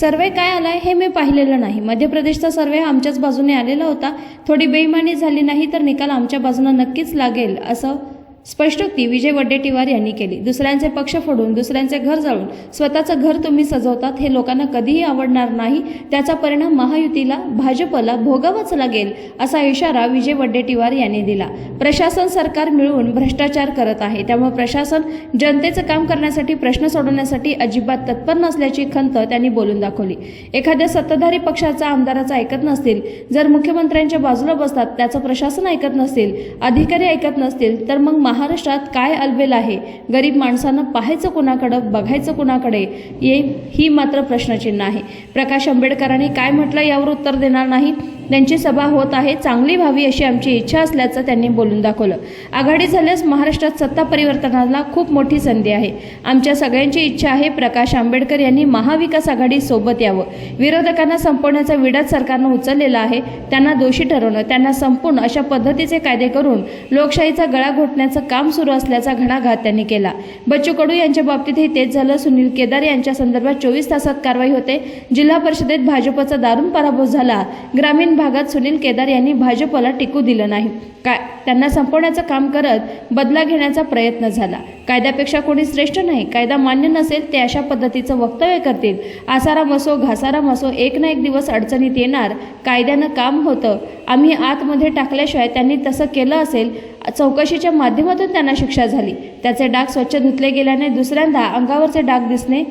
सर्वे काय आलाय हे मी पाहिलेलं नाही. मध्य प्रदेशचा सर्वे हा आमच्याच बाजूने आलेला होता. थोडी बेईमानी झाली नाही तर निकाल आमच्या बाजूने नक्कीच लागेल असं स्पष्टोक्ती विजय वडेट्टीवार यांनी केली. दुसऱ्यांचे पक्ष फोडून दुसऱ्यांचे घर जाळून स्वतःचं घर तुम्ही सजवतात हे लोकांना कधीही आवडणार नाही. त्याचा परिणाम महायुतीला भाजपला भोगावाच लागेल असा इशारा विजय वडेट्टीवार यांनी दिला. प्रशासन सरकार मिळून भ्रष्टाचार करत आहे. त्यामुळे प्रशासन जनतेचं काम करण्यासाठी प्रश्न सोडवण्यासाठी अजिबात तत्पर नसल्याची खंत त्यांनी बोलून दाखवली. एखाद्या सत्ताधारी पक्षाचा आमदाराचा ऐकत नसतील जर मुख्यमंत्र्यांच्या बाजूला बसतात त्याचं प्रशासन ऐकत नसतील अधिकारी ऐकत नसतील तर मग महाराष्ट्रात काय अलबेल आहे? गरीब माणसानं पाहायचं कुणाकडं बघायचं कुणाकडे? ये ही मात्र प्रश्नचिन्ह आहे. प्रकाश आंबेडकरांनी काय म्हटलं यावर उत्तर देणार नाही? त्यांची सभा होत आहे. चांगली व्हावी अशी आमची इच्छा असल्याचं त्यांनी बोलून दाखवलं. आघाडी झाल्यास महाराष्ट्रात सत्ता परिवर्तनाला खूप मोठी संधी आहे. आमच्या सगळ्यांची इच्छा आहे प्रकाश आंबेडकर यांनी महाविकास आघाडी सोबत यावं. विरोधकांना संपवण्याचा विडाच सरकारनं उचललेला आहे. त्यांना दोषी ठरवणं त्यांना संपूर्ण अशा पद्धतीचे कायदे करून लोकशाहीचा गळा घोटण्याचं काम सुरू असल्याचा घणाघात त्यांनी केला. बच्चू कडू यांच्या बाबतीतही तेच झालं. सुनील केदार यांच्या संदर्भात चोवीस तासात कारवाई होते. जिल्हा परिषदेत भाजपचा दारुण पराभव झाला. ग्रामीण भागात सुनील केदार यांनी भाजपला टिकू दिलं नाही. काय? त्यांना संपवण्याचं काम करत बदला घेण्याचा प्रयत्न झाला. कायद्यापेक्षा कोणी श्रेष्ठ नाही कायदा मान्य नसेल ते अशा पद्धतीचं वक्तव्य करतील. आसाराम असो घासाराम असो एक ना एक दिवस अडचणीत येणार कायद्यानं काम होतं. आम्ही आतमध्ये टाकल्याशिवाय त्यांनी तसं केलं असेल चौकशीच्या माध्यमातून त्यांना शिक्षा झाली. त्याचे डाग स्वच्छ धुतले गेल्याने दुसऱ्यांदा अंगावरचे डाग दिसणे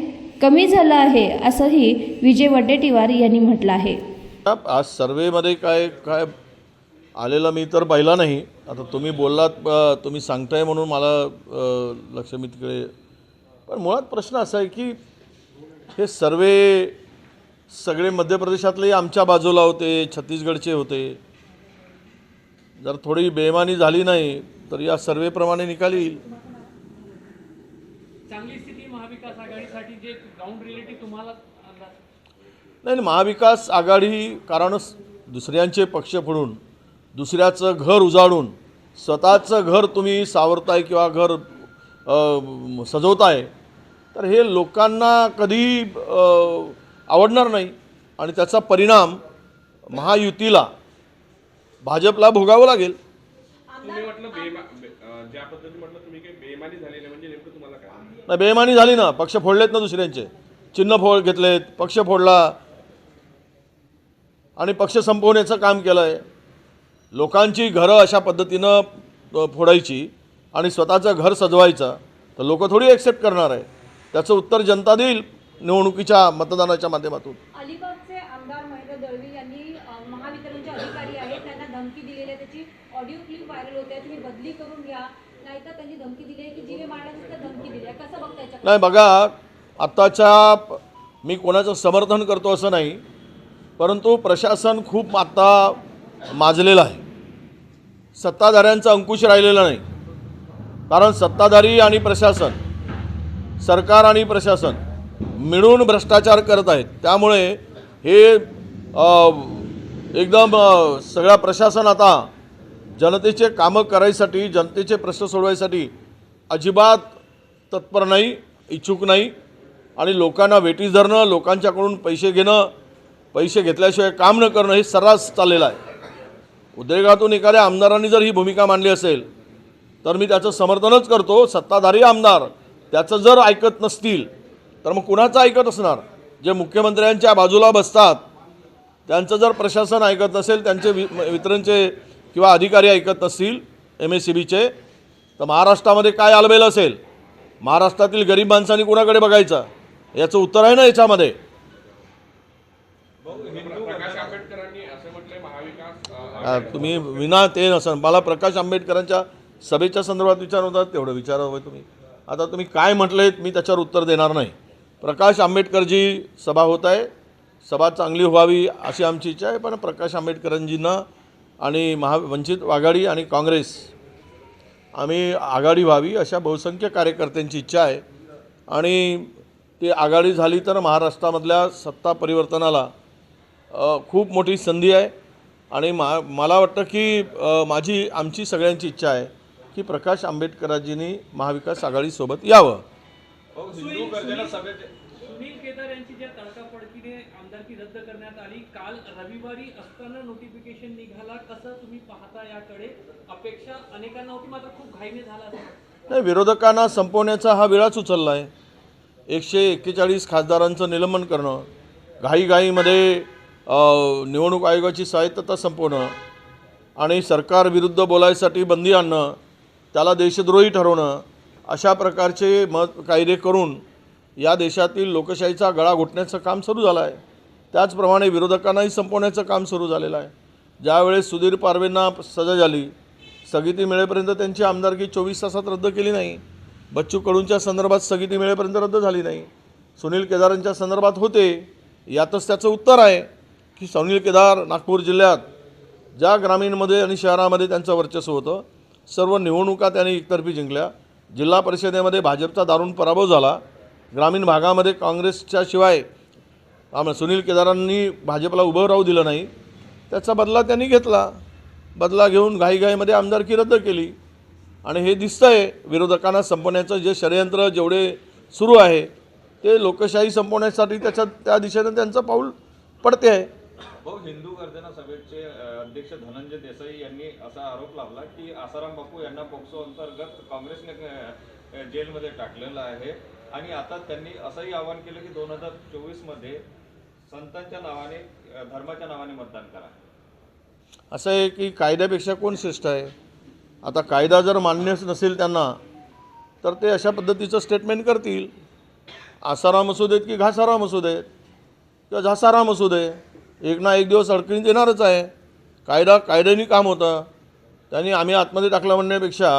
कमी झालं आहे असंही विजय वडेट्टीवार यांनी म्हटलं आहे. आज सर्वेमध्ये काय काय आलेलं मी तर पाहिला नाही. आता तुम्ही बोललात तुम्ही सांगताय म्हणून मला लक्ष मी तिकडे पण मुळात प्रश्न असा आहे की हे सर्वे सगळे मध्य प्रदेशातले आमच्या बाजूला होते छत्तीसगडचे होते. जर थोडी बेमानी झाली नाही तर या सर्वेप्रमाणे निकाल येईल. चांगली स्थिती महाविकास आघाडीसाठी जे ग्राउंड रिलेटिव्ह तुम्हाला नाही नाही, महाविकास आघाडी कारण दुसऱ्यांचे पक्ष फोडून दुसऱ्याचं घर उजाडून स्वतःचं घर तुम्ही सावरताय किंवा घर सजवताय तर हे लोकांना कधी आवडणार नाही. आणि त्याचा परिणाम महायुतीला भाजपला भोगावं लागेल. तुम्ही म्हटलं बेमा बे- अं, ज्या पद्धतीने म्हटलं तुम्ही काही बेमानी झाली नाही म्हणजे नेमकं तुम्हाला काय? नाही बेमानी झाली ना पक्ष फोडलेत ना दुसऱ्यांचे. चिन्ह फोड घेतलेत पक्ष फोडला आणि पक्ष संपवण्याचं काम केलं आहे लोकांची घरं अशा पद्धतीनं फोडायची आणि स्वतःचं घर सजवायचं तर लोक थोडी ॲक्सेप्ट करणार आहे. त्याचं उत्तर जनता देईल निवडणुकीच्या मतदानाच्या माध्यमातून. अलिबागचे आमदार महेंद्र दळवी यांनी अधिकारी आहेत. त्यांना धमकी दिलेली आहे. त्याची ऑडिओ क्लिप व्हायरल होते. तुम्ही बदली करून घ्या. नाहीतर त्यांनी धमकी दिली आहे की जीवे मारण्याची धमकी दिली आहे. कसं? नाही बघा आत्ताच्या मी कोणाचं समर्थन करतो असं नाही. परंतु प्रशासन खूप आता माजलेलं आहे. सत्ताधाऱ्यांचा अंकुश राहिलेला नाही. कारण सत्ताधारी आणि प्रशासन सरकार आणि प्रशासन मिळून भ्रष्टाचार करत आहेत. त्यामुळे हे एकदम सगळा प्रशासन आता जनतेचे कामं करायसाठी जनतेचे प्रश्न सोडवायसाठी अजिबात तत्पर नाही इच्छुक नाही. आणि लोकांना वेटीस धरणं लोकांच्याकडून पैसे घेणं पैसे घेतल्याशिवाय काम न करणं हे सर्रास चाललेलं आहे. उद्योगातून एखाद्या आमदारांनी जर ही भूमिका मांडली असेल तर मी त्याचं समर्थनच करतो. सत्ताधारी आमदार त्याचं जर ऐकत नसतील तर मग कुणाचं ऐकत असणार? जे मुख्यमंत्र्यांच्या बाजूला बसतात त्यांचं जर प्रशासन ऐकत नसेल त्यांचे वि वितरणचे किंवा अधिकारी ऐकत नसतील एम एस सी बीचे तर महाराष्ट्रामध्ये काय आलबेल असेल? महाराष्ट्रातील गरीब माणसांनी कुणाकडे बघायचं? याचं उत्तर आहे ना याच्यामध्ये प्रकाश आंबेडकरांनी असं म्हटलंय महाविकास अं, आ, तुम्ही विना ते नसन. मला प्रकाश आंबेडकरांच्या सभेच्या संदर्भात विचार होतात तेवढं विचारा हवं तुम्ही. आता तुम्ही काय म्हटलेत मी त्याच्यावर उत्तर देणार नाही. प्रकाश आंबेडकरजी सभा होत आहे. सभा चांगली व्हावी अशी आमची इच्छा आहे पण प्रकाश आंबेडकरांजींना आणि महा वंचित आघाडी आणि काँग्रेस आम्ही आघाडी व्हावी अशा बहुसंख्य कार्यकर्त्यांची इच्छा आहे. आणि ती आघाडी झाली तर महाराष्ट्रामधल्या सत्ता परिवर्तनाला खूप मोठी संधी आहे. आणि मा मला वाटतं की माझी आमची सगळ्यांची इच्छा आहे की प्रकाश आंबेडकरांजींनी महाविकास आघाडीसोबत यावं. सुनील केदार यांची ज्या तडकाफडकीने आमदारकी रद्द करण्यात आली काल रविवारी असताना नोटिफिकेशन निघाला. कसं तुम्ही पाहता याकडे? अपेक्षा अनेकांना होती मात्र खूप घाईने झाला. नाही विरोधकांना संपवण्याचा हा वेळाच उचलला आहे एकशे एक्केचाळीस खासदारांचं निलंबन करणं घाईघाईमध्ये निवडणूक आयोगाची स्वायत्तता संपवणं आणि सरकारविरुद्ध बोलायसाठी बंदी आणणं त्याला देशद्रोही ठरवणं अशा प्रकारचे मत कायदे करून या देशातील लोकशाहीचा गळा घोटण्याचं काम सुरू झालं आहे त्याचप्रमाणे विरोधकांनाही संपवण्याचं काम सुरू झालेलं आहे. ज्यावेळेस सुधीर पारवेंना सजा झाली स्थगिती मिळेपर्यंत त्यांची आमदारकी चोवीस तासात रद्द केली नाही. बच्चू कडूंच्या संदर्भात स्थगिती मिळेपर्यंत रद्द झाली नाही. सुनील केदारांच्या संदर्भात होते यातच त्याचं उत्तर आहे. की सुनील केदार नागपूर जिल्ह्यात ज्या ग्रामीणमध्ये आणि शहरामध्ये त्यांचं वर्चस्व होतं सर्व निवडणुका त्यांनी एकतर्फी जिंकल्या. जिल्हा परिषदेमध्ये भाजपचा दारुण पराभव झाला. ग्रामीण भागामध्ये काँग्रेसच्या शिवाय आम सुनील केदारांनी भाजपला उभं राहू दिलं नाही. त्याचा बदला त्यांनी घेतला. बदला घेऊन घाईघाईमध्ये आमदारकी रद्द केली. आणि हे दिसतं आहे विरोधकांना संपवण्याचं जे षडयंत्र जेवढे सुरू आहे ते लोकशाही संपवण्यासाठी त्याच्या त्या दिशेनं त्यांचं पाऊल पडते आहे भाऊ हिंदू गर्जना सभेचे अध्यक्ष धनंजय देसाई यांनी असा आरोप लावला की आसाराम बापू यांना पोक्सो अंतर्गत काँग्रेसने जेलमध्ये टाकलेलं आहे. आणि आता त्यांनी असंही आवाहन केलं की दोन हजार चोवीसमध्ये संतांच्या नावाने धर्माच्या नावाने मतदान करा. असं आहे की कायद्यापेक्षा कोण श्रेष्ठ आहे? आता कायदा जर मान्यच नसेल त्यांना तर ते अशा पद्धतीचं स्टेटमेंट करतील. आसाराम असू देत की घासाराम असू देत किंवा झासाराम असू दे एक ना एक दिवस अडकणीत येणारच आहे. कायदा कायद्याने काम होतं. त्यांनी आम्ही आतमध्ये टाकला म्हणण्यापेक्षा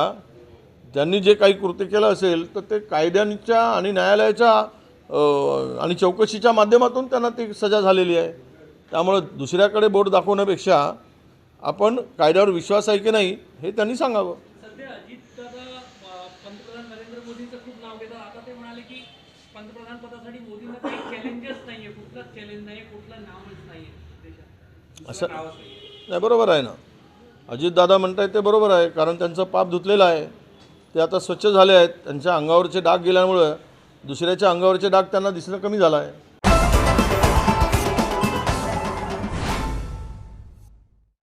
त्यांनी जे काही कृत्य केलं असेल तर ते कायद्यांच्या आणि न्यायालयाच्या आणि चौकशीच्या माध्यमातून त्यांना ती सजा झालेली आहे. त्यामुळं दुसऱ्याकडे बोट दाखवण्यापेक्षा आपण कायद्यावर विश्वास आहे की नाही हे त्यांनी सांगावं. पंतप्रधान पदासाठी मोदींना काही चॅलेंजेस नाही आहे कुठलाच चॅलेंज नाही कुठलं नाव असं नाही बरोबर आहे ना. अजितदादा म्हणतायत ते बरोबर आहे कारण त्यांचं पाप धुतलेलं आहे. ते आता स्वच्छ झाले आहेत. त्यांच्या अंगावरचे डाग गेल्यामुळं दुसऱ्याच्या अंगावरचे डाग त्यांना दिसणं कमी झालं आहे.